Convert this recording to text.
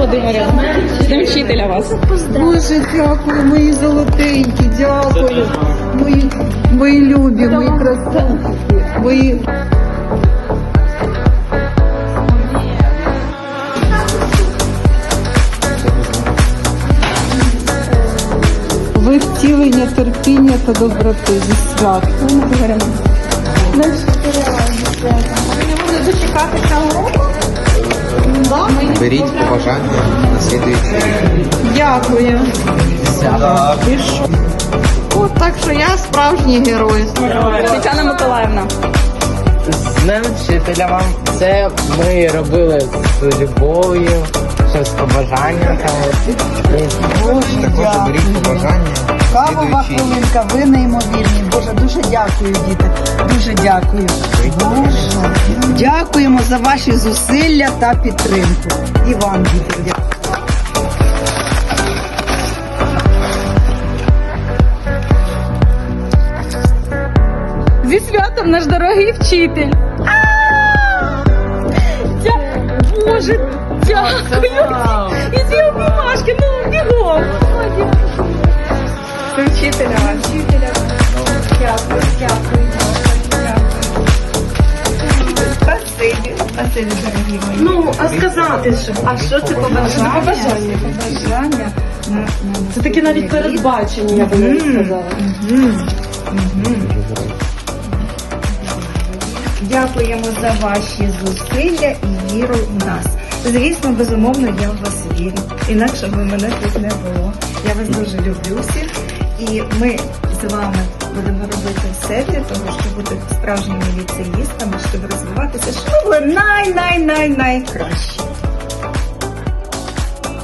Володимирівна. З Днем вчителя вас. Боже, дякую, мої золотенькі, дякую. Мої, мої любі, мої красунчики, мої. Ви втілення терпіння та доброти зі свят. Беріть побажання на слідуючий рік. Дякую. О, так що я справжній герой. Тетяна Миколаївна. З Днем вчителя вам. Це ми робили з любов'ю, що з побажанням. Також беріть побажання. Кавова хвилинка, ви неймовірні. Боже, дуже дякую, діти. Дуже дякую. Боже, дякуємо за ваші зусилля та підтримку. І вам, дякую. Зі святом наш дорогий вчитель. Дя- Боже, дякую. І ці обнімашки, ну бігом. Це вчителя. Вчителя. Дякую, дякую. Спасибі, дорогі мої. Ну, а сказати що? А що це побажання? Це побажання. Побажання. Це таке навіть передбачення, я би навіть сказала. Дякуємо за ваші зусилля і віру в нас. Звісно, безумовно, я в вас вірю. Інакше би мене тут не було. Я вас дуже люблю всіх, і ми з вами будемо робити все для того, щоб бути справжніми ліцеїстами, щоб розвиватися, щоб ви були най-най-най найкращі.